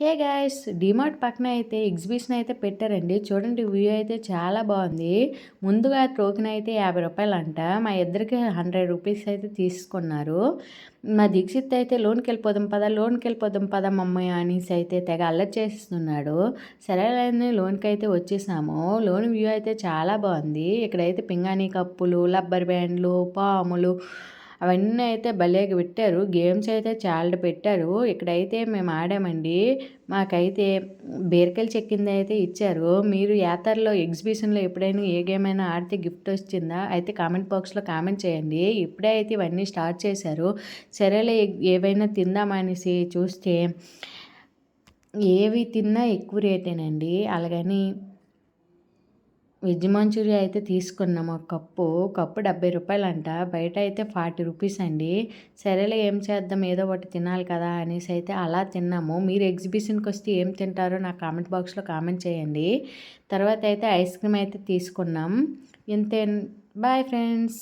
Hey guys DMart పక్కన అయితే exhibition అయితే పెట్టారండి. చూడండి వ్యూ అయితే చాలా బాగుంది. ముందుగా టోకెన్ అయితే యాభై రూపాయలు అంట మా ఇద్దరికి హండ్రెడ్ రూపీస్ అయితే తీసుకున్నారు. మా దీక్షిత్ అయితే లోన్కి వెళ్ళిపోదాం పదా లోన్కి వెళ్ళిపోదాం పదా మమ్మీ అనేసి అయితే తెగ అల్లరి చేస్తున్నాడు. సరేలేని లోన్కి అయితే వచ్చేసాము. లోన్ వ్యూ అయితే చాలా బాగుంది. ఇక్కడైతే పింగాణి కప్పులు రబ్బర్ బ్యాండ్లు పాములు అవన్నీ అయితే భలేగా పెట్టారు. గేమ్స్ అయితే చాలా పెట్టారు. ఇక్కడైతే మేము ఆడామండి. మాకైతే బీరకాయలు చెక్కింది అయితే ఇచ్చారు. మీరు యాత్రలో ఎగ్జిబిషన్లో ఎప్పుడైనా ఏ గేమ్ అయినా ఆడితే గిఫ్ట్ వచ్చిందా? అయితే కామెంట్ బాక్స్లో కామెంట్ చేయండి. ఇప్పుడే అయితే ఇవన్నీ స్టార్ట్ చేశారు. సరేలే ఏవైనా తిందామనేసి చూస్తే ఏవి తిన్నా ఎక్కువ రేటేనండి. అలాగని వెజ్ మంచూరియా అయితే తీసుకున్నాం. ఒక కప్పు కప్పు డెబ్బై రూపాయలు అంట బయట అయితే ఫార్టీ రూపీస్ అండి. సరేలే ఏం చేద్దాం? ఏదో ఒకటి తినాలి కదా అనేసి అయితే అలా తిన్నాము. మీరు ఎగ్జిబిషన్కి వస్తే ఏం తింటారో నా కామెంట్ బాక్స్లో కామెంట్ చేయండి. తర్వాత అయితే ఐస్ క్రీమ్ అయితే తీసుకున్నాం. ఇంతే బాయ్ ఫ్రెండ్స్.